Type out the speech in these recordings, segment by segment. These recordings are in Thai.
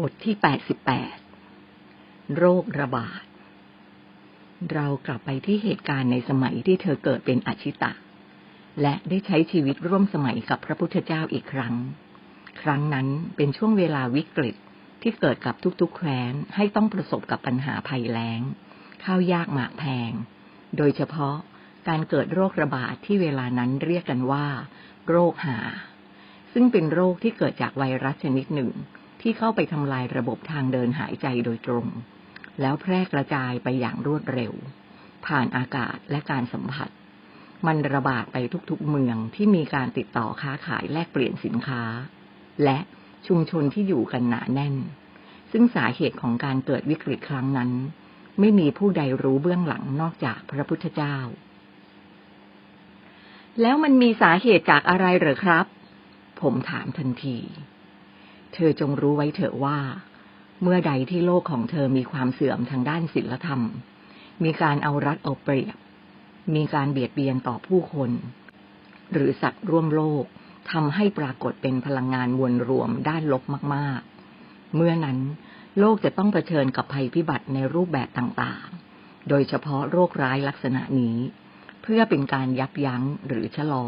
บทที่ 88 โรคระบาด เรากลับไปที่เหตุการณ์ในสมัยที่เธอเกิดเป็นอาชิตะ และได้ใช้ชีวิตร่วมสมัยกับพระพุทธเจ้าอีกครั้ง ครั้งนั้นเป็นช่วงเวลาวิกฤตที่เกิดกับทุกๆแคว้นให้ต้องประสบกับปัญหาภัยแล้ง ข้าวยากหมากแพง โดยเฉพาะการเกิดโรคระบาดที่เวลานั้นเรียกกันว่า โรคหา ซึ่งเป็นโรคที่เกิดจากไวรัสชนิดหนึ่ง ที่เข้าไปทำลายระบบทางเดินหายใจโดยตรง แล้วแพร่กระจายไปอย่างรวดเร็ว ผ่านอากาศและการสัมผัส มันระบาดไปทุกๆเมืองที่มีการติดต่อค้าขายแลกเปลี่ยนสินค้า และชุมชนที่อยู่กันหนาแน่น ซึ่งสาเหตุของการเกิดวิกฤตครั้งนั้น ไม่มีผู้ใดรู้เบื้องหลังนอกจากพระพุทธเจ้า แล้วมันมีสาเหตุจากอะไรหรือครับ ผมถามทันที เธอจงรู้ไว้เถอะว่า เมื่อใดที่โลกของเธอมีความเสื่อมทางด้านศีลธรรม มีการเอารัดเอาเปรียบ มีการเบียดเบียนต่อผู้คน หรือสัตว์ร่วมโลกทำให้ปรากฏเป็นพลังงานมวลรวมด้านลบมาก ๆ เมื่อนั้นโลกจะต้องเผชิญกับภัยพิบัติในรูปแบบต่างๆ โดยเฉพาะโรคร้ายลักษณะนี้ เพื่อเป็นการยับยั้งหรือชะลอ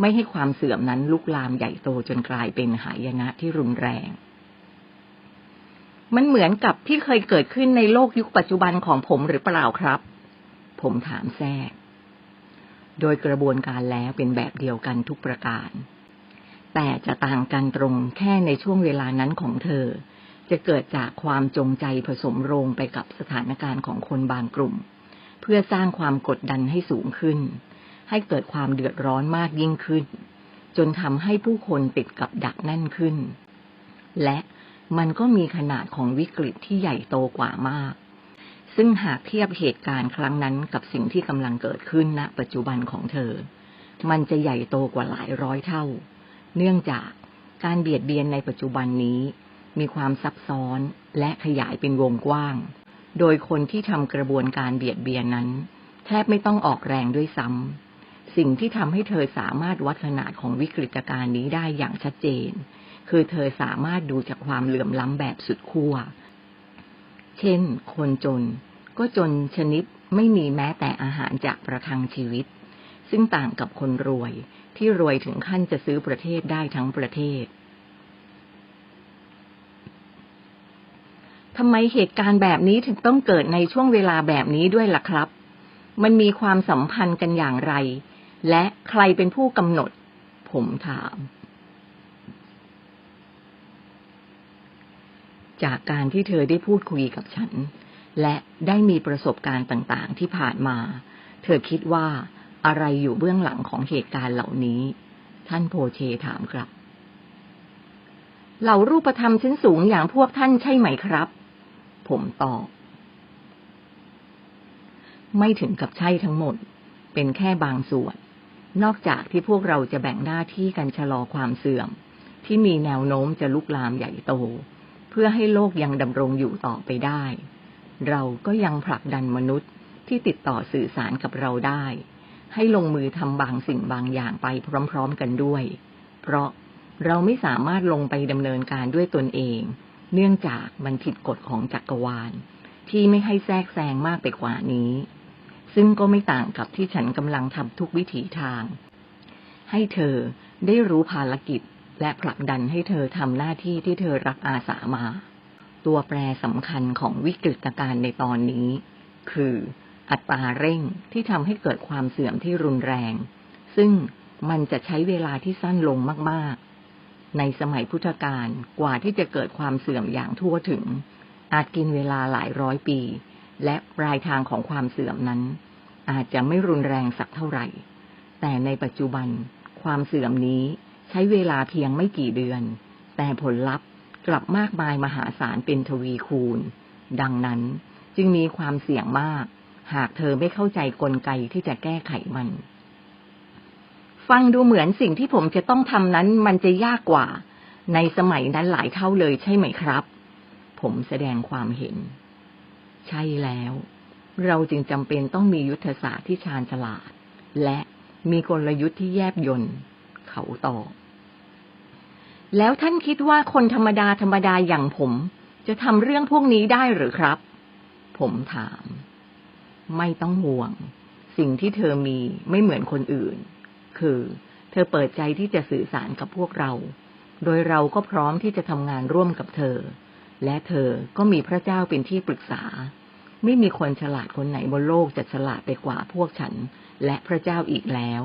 ไม่ให้ความเสื่อมนั้นลุกลามใหญ่โตจนกลายเป็นหายนะที่รุนแรง มันเหมือนกับที่เคยเกิดขึ้นในโลกยุคปัจจุบันของผมหรือเปล่าครับ ผมถามแทรก โดยกระบวนการแล้วเป็นแบบเดียวกันทุกประการ แต่จะต่างกันตรงแค่ในช่วงเวลานั้นของเธอ จะเกิดจากความจงใจผสมโรงไปกับสถานการณ์ของคนบางกลุ่ม เพื่อสร้างความกดดันให้สูงขึ้น ให้เกิดความเดือดร้อนมากยิ่งขึ้น จนทำให้ผู้คนติดกับดักแน่นขึ้น และมันก็มีขนาดของวิกฤตที่ใหญ่โตกว่ามาก ซึ่งหากเทียบเหตุการณ์ครั้งนั้นกับสิ่งที่กำลังเกิดขึ้นณปัจจุบันของเธอ มันจะใหญ่โตกว่าหลายร้อยเท่า เนื่องจากการเบียดเบียนในปัจจุบันนี้ มีความซับซ้อนและขยายเป็นวงกว้าง โดยคนที่ทำกระบวนการเบียดเบียนนั้น แทบไม่ต้องออกแรงด้วยซ้ำ สิ่งที่ทำให้เธอสามารถวัดขนาดของวิกฤตการณ์นี้ได้อย่างชัดเจน คือเธอสามารถดูจากความเหลื่อมล้ำแบบสุดขั้ว เช่น คนจน ก็จนชนิดไม่มีแม้แต่อาหารจากประทังชีวิต ซึ่งต่างกับคนรวยที่รวยถึงขั้นจะซื้อประเทศได้ทั้งประเทศทำไมเหตุการณ์แบบนี้ถึงต้องเกิดในช่วงเวลาแบบนี้ด้วยล่ะครับ มันมีความสัมพันธ์กันอย่างไร และใครเป็นผู้กำหนด ผมถาม จากการที่เธอได้พูดคุยกับฉัน และได้มีประสบการณ์ต่างๆ ที่ผ่านมา เธอคิดว่าอะไรอยู่เบื้องหลังของเหตุการณ์เหล่านี้ ท่านโพเชถามครับเหล่ารูปธรรมชั้นสูงอย่างพวกท่านใช่ไหมครับ ผมตอบ ไม่ถึงกับใช่ทั้งหมด เป็นแค่บางส่วน นอกจากที่พวกเราจะแบ่งหน้าที่กันชะลอความเสื่อม ที่มีแนวโน้มจะลุกลามใหญ่โต เพื่อให้โลกยังดำรงอยู่ต่อไปได้ เราก็ยังผลักดันมนุษย์ที่ติดต่อสื่อสารกับเราได้ ให้ลงมือทำบางสิ่งบางอย่างไปพร้อมๆกันด้วย เพราะเราไม่สามารถลงไปดำเนินการด้วยตนเอง เนื่องจากมันผิดกฎของจักรวาล ที่ไม่ให้แทรกแซงมากไปกว่านี้ ซึ่งก็ไม่ต่างกับที่ฉันกำลังทำทุกวิถีทาง ให้เธอได้รู้ภารกิจและผลักดันให้เธอทำหน้าที่ที่เธอรับอาสามา ตัวแปรสำคัญของวิกฤตการณ์ในตอนนี้ คือ อัตราเร่งที่ทำให้เกิดความเสื่อมที่รุนแรง ซึ่งมันจะใช้เวลาที่สั้นลงมาก ๆ ในสมัยพุทธกาลกว่าที่จะเกิดความเสื่อมอย่างทั่วถึง อาจกินเวลาหลายร้อยปี และปลายทางของความเสื่อมนั้น อาจจะไม่รุนแรงสักเท่าไหร่ แต่ในปัจจุบันความเสื่อมนี้ใช้เวลาเพียงไม่กี่เดือน แต่ผลลัพธ์กลับมากมายมหาศาลเป็นทวีคูณ ดังนั้นจึงมีความเสี่ยงมาก หากเธอไม่เข้าใจกลไกที่จะแก้ไขมัน ฟังดูเหมือนสิ่งที่ผมจะต้องทำนั้นมันจะยากกว่า ในสมัยนั้นหลายเท่าเลยใช่ไหมครับ ผมแสดงความเห็น ใช่แล้ว เราจึงจำเป็นต้องมียุทธศาสตร์ที่ชาญฉลาด และมีกลยุทธ์ที่แยบยนต์เขาตอบแล้วท่านคิดว่าคนธรรมดาธรรมดาอย่างผม จะทำเรื่องพวกนี้ได้หรือครับ ผมถาม ไม่ต้องห่วง สิ่งที่เธอมีไม่เหมือนคนอื่น คือ เธอเปิดใจที่จะสื่อสารกับพวกเรา โดยเราก็พร้อมที่จะทำงานร่วมกับเธอ และเธอก็มีพระเจ้าเป็นที่ปรึกษา ไม่มีคนฉลาดคนไหนบนโลกจะฉลาดไปกว่าพวกฉัน และพระเจ้าอีกแล้ว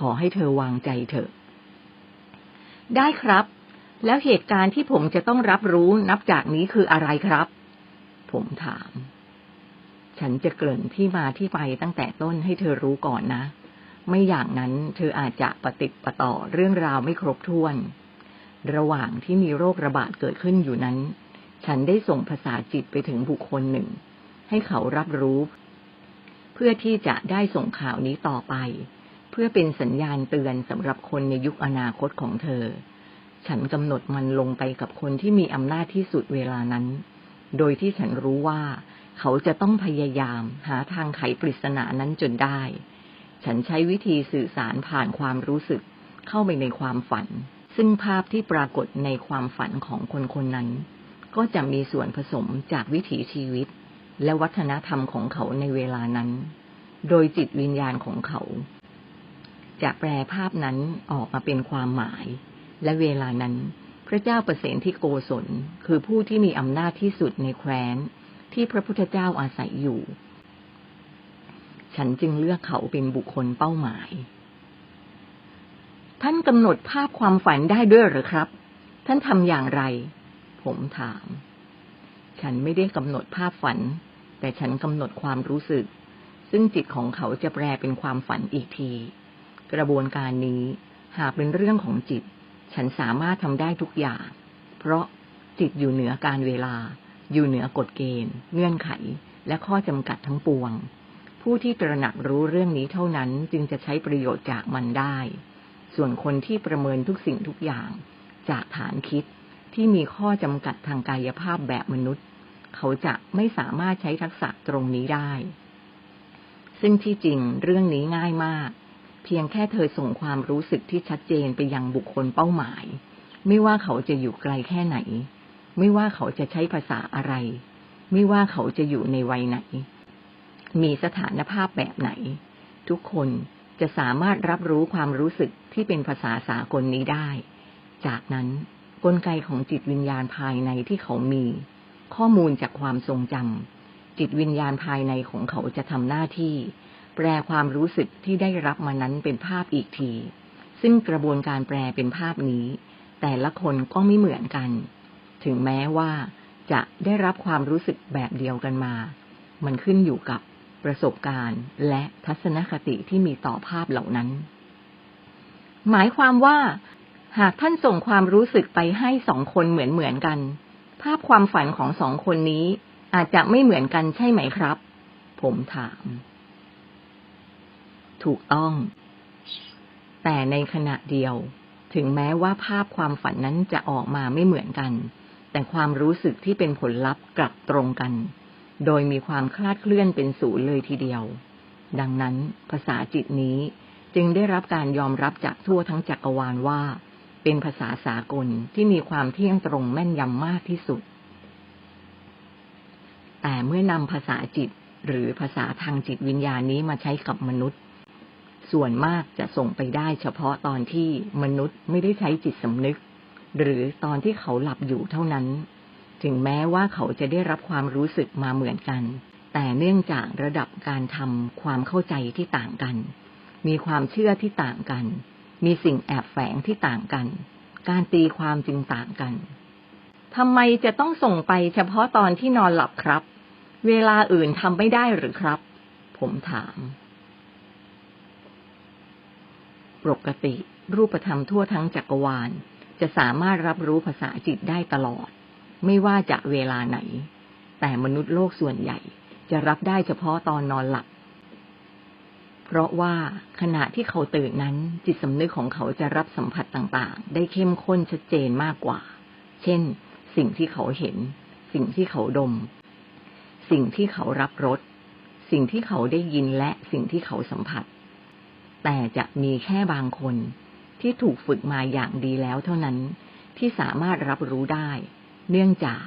ขอให้เธอวางใจเถอะ ได้ครับ แล้วเหตุการณ์ที่ผมจะต้องรับรู้นับจากนี้คืออะไรครับ ผมถาม ฉันจะเกริ่นที่มาที่ไปตั้งแต่ต้นให้เธอรู้ก่อนนะ ไม่อย่างนั้นเธออาจจะปฏิปต่อเรื่องราวไม่ครบถ้วน ระหว่างที่มีโรคระบาดเกิดขึ้นอยู่นั้น ฉันได้ส่งภาษาจิตไปถึงบุคคลหนึ่ง ให้เขารับรู้ เพื่อที่จะได้ส่งข่าวนี้ต่อไป เพื่อเป็นสัญญาณเตือนสำหรับคนในยุคอนาคตของเธอ ฉันกำหนดมันลงไปกับคนที่มีอำนาจที่สุดเวลานั้น โดยที่ฉันรู้ว่า เขาจะต้องพยายามหาทางไขปริศนานั้นจนได้ ฉันใช้วิธีสื่อสารผ่านความรู้สึกเข้าไปในความฝัน ซึ่งภาพที่ปรากฏในความฝันของคนคนนั้น ก็จะมีส่วนผสมจากวิถีชีวิต และวัฒนธรรมของเขาในเวลานั้น โดยจิตวิญญาณของเขา จะแปลภาพนั้นออกมาเป็นความหมาย และเวลานั้น พระเจ้าประเสนที่โกศลคือผู้ที่มีอำนาจที่สุดในแคว้น ที่พระพุทธเจ้าอาศัยอยู่ ฉันจึงเลือกเขาเป็นบุคคลเป้าหมาย ท่านกำหนดภาพความฝันได้ด้วยหรือครับ ท่านทำอย่างไร ผมถาม ฉันไม่ได้กำหนดภาพฝัน แต่ฉันกำหนดความรู้สึก ซึ่งจิตของเขาจะแปลเป็นความฝันอีกที กระบวนการนี้หากเป็นเรื่องของจิต ฉันสามารถทำได้ทุกอย่าง เพราะจิตอยู่เหนือการเวลา อยู่เหนือกฎเกณฑ์ เงื่อนไข และข้อจำกัดทั้งปวง ผู้ที่ตระหนักรู้เรื่องนี้เท่านั้นจึงจะใช้ประโยชน์จากมันได้ ส่วนคนที่ประเมินทุกสิ่งทุกอย่าง จากฐานคิด ที่มีข้อจำกัดทางกายภาพแบบมนุษย์ เขาจะไม่สามารถใช้ทักษะตรงนี้ได้ ซึ่งที่จริงเรื่องนี้ง่ายมาก เพียงแค่เธอส่งความรู้สึกที่ชัดเจนไปยังบุคคลเป้าหมาย ไม่ว่าเขาจะอยู่ไกลแค่ไหน ไม่ว่าเขาจะใช้ภาษาอะไร ไม่ว่าเขาจะอยู่ในวัยไหน มีสถานภาพแบบไหน ทุกคนจะสามารถรับรู้ความรู้สึกที่เป็นภาษาสากลนี้ได้ จากนั้น กลไกของจิตวิญญาณภายในที่เขามี ข้อมูลจากความทรงจำจิตวิญญาณภายในของเขาจะทำหน้าที่ แปลความรู้สึกที่ได้รับมานั้นเป็นภาพอีกที ซึ่งกระบวนการแปลเป็นภาพนี้ แต่ละคนก็ไม่เหมือนกัน ถึงแม้ว่าจะได้รับความรู้สึกแบบเดียวกันมา มันขึ้นอยู่กับประสบการณ์และทัศนคติที่มีต่อภาพเหล่านั้น หมายความว่า หากท่านส่งความรู้สึกไปให้สองคนเหมือนเหมือนกัน ภาพความฝันของสองคนนี้อาจจะไม่เหมือนกันใช่ไหมครับ ผมถาม ถูกต้อง แต่ในขณะเดียว ถึงแม้ว่าภาพความฝันนั้นจะออกมาไม่เหมือนกัน แต่ความรู้สึกที่เป็นผลลัพธ์กลับตรงกัน โดยมีความคลาดเคลื่อนเป็นศูนย์เลยทีเดียว ดังนั้นภาษาจิตนี้จึงได้รับการยอมรับจากทั่วทั้งจักรวาลว่า เป็นภาษาสากลที่มีความเที่ยงตรงแม่นยำมากที่สุด แต่เมื่อนำภาษาจิตหรือภาษาทางจิตวิญญาณนี้มาใช้กับมนุษย์ ส่วนมากจะส่งไปได้เฉพาะตอนที่มนุษย์ไม่ได้ใช้จิตสำนึก หรือตอนที่เขาหลับอยู่เท่านั้น ถึงแม้ว่าเขาจะได้รับความรู้สึกมาเหมือนกัน แต่เนื่องจากระดับการทำความเข้าใจที่ต่างกัน มีความเชื่อที่ต่างกัน มีสิ่งแอบแฝงที่ต่างกัน การตีความจึงต่างกันทำไมจะต้องส่งไปเฉพาะตอนที่นอนหลับครับ เวลาอื่นทำไม่ได้หรือครับ ผมถาม ปกติรูปธรรมทั่วทั้งจักรวาล จะสามารถรับรู้ภาษาจิตได้ตลอด ไม่ว่าจะเวลาไหน แต่มนุษย์โลกส่วนใหญ่จะรับได้เฉพาะตอนนอนหลับ เพราะว่าขณะที่เขาตื่นนั้น จิตสำนึกของเขาจะรับสัมผัสต่างๆ ได้เข้มข้นชัดเจนมากกว่า เช่น สิ่งที่เขาเห็น สิ่งที่เขาดม สิ่งที่เขารับรสสิ่งที่เขาได้ยินและสิ่งที่เขาสัมผัส แต่จะมีแค่บางคนที่ถูกฝึกมาอย่างดีแล้วเท่านั้น ที่สามารถรับรู้ได้ เนื่องจาก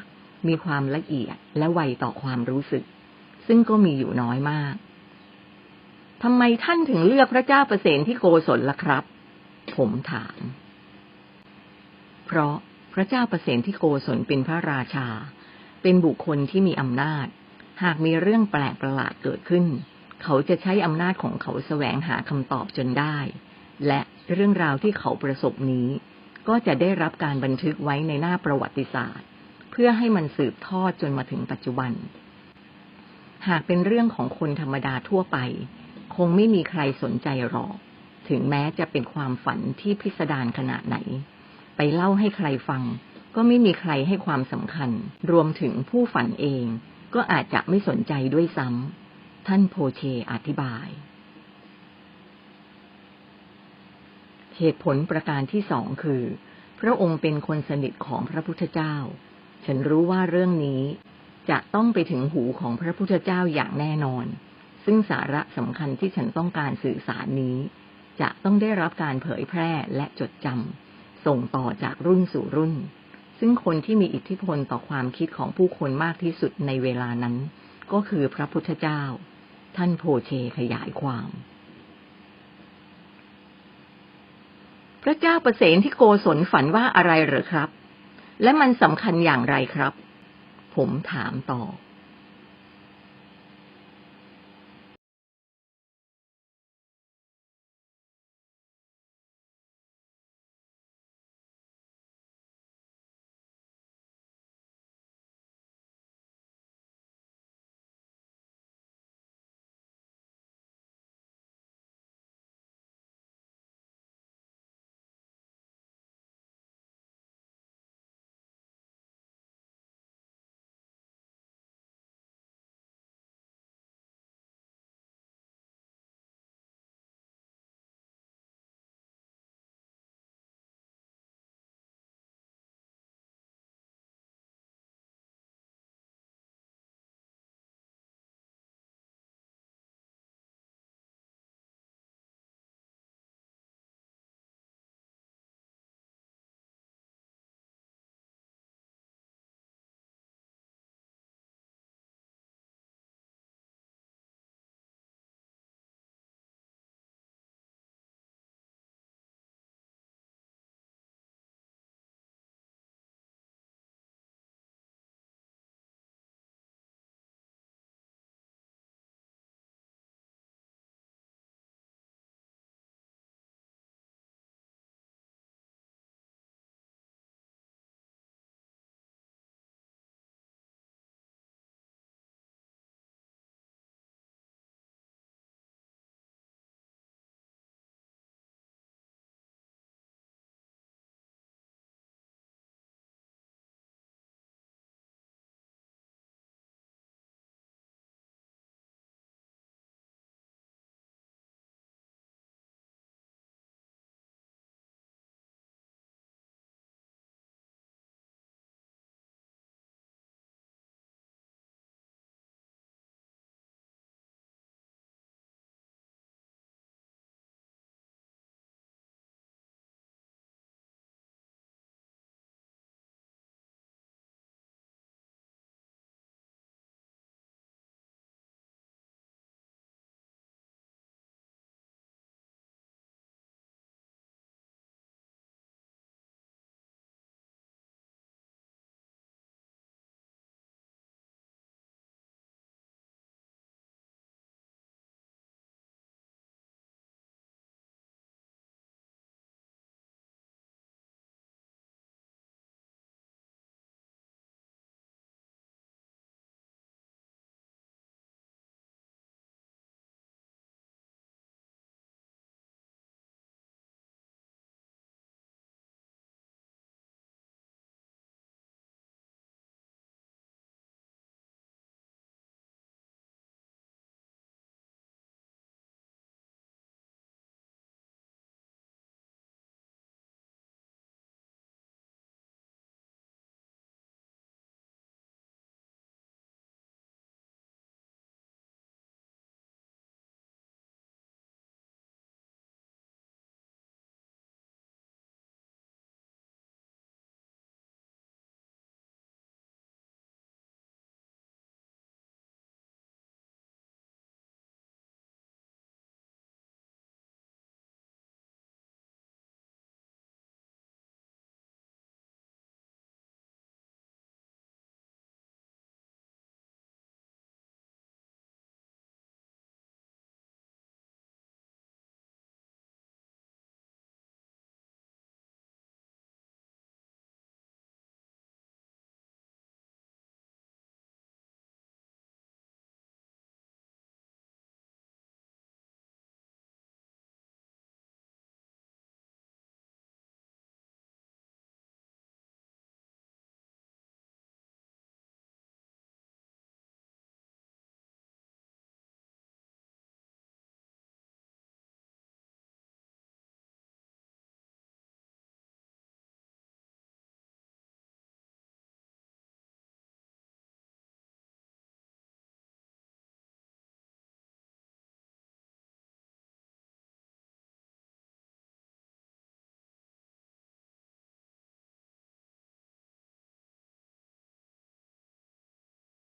มีความละเอียดและไวต่อความรู้สึก ซึ่งก็มีอยู่น้อยมาก ทำไมท่านถึงเลือกพระเจ้าประเสนที่โกศลล่ะครับ ผมถาม เพราะพระเจ้าประเสนที่โกศลเป็นพระราชา เป็นบุคคลที่มีอำนาจ หากมีเรื่องแปลกประหลาดเกิดขึ้น เขาจะใช้อำนาจของเขาแสวงหาคำตอบจนได้ และเรื่องราวที่เขาประสบนี้ ก็จะได้รับการบันทึกไว้ในหน้าประวัติศาสตร์ เพื่อให้มันสืบทอดจนมาถึงปัจจุบัน หากเป็นเรื่องของคนธรรมดาทั่วไป คงไม่มีใครสนใจหรอก ถึงแม้จะเป็นความฝันที่พิสดารขนาดไหน ไปเล่าให้ใครฟัง ก็ไม่มีใครให้ความสำคัญ รวมถึงผู้ฝันเอง ก็อาจจะไม่สนใจด้วยซ้ำท่านโพเชอธิบาย เหตุผลประการที่สองคือ พระองค์เป็นคนสนิทของพระพุทธเจ้า ฉันรู้ว่าเรื่องนี้จะต้องไปถึงหูของพระพุทธเจ้าอย่างแน่นอน ซึ่งสาระสำคัญที่ฉันต้องการสื่อสารนี้ จะต้องได้รับการเผยแพร่และจดจำส่งต่อจากรุ่นสู่รุ่น ซึ่งคนที่มีอิทธิพลต่อความคิดของผู้คนมากที่สุดในเวลานั้น ก็คือพระพุทธเจ้า ท่านโพเชขยายความ พระเจ้าประเสนที่โกศลฝันว่าอะไรเหรอครับ และมันสำคัญอย่างไรครับ ผมถามต่อ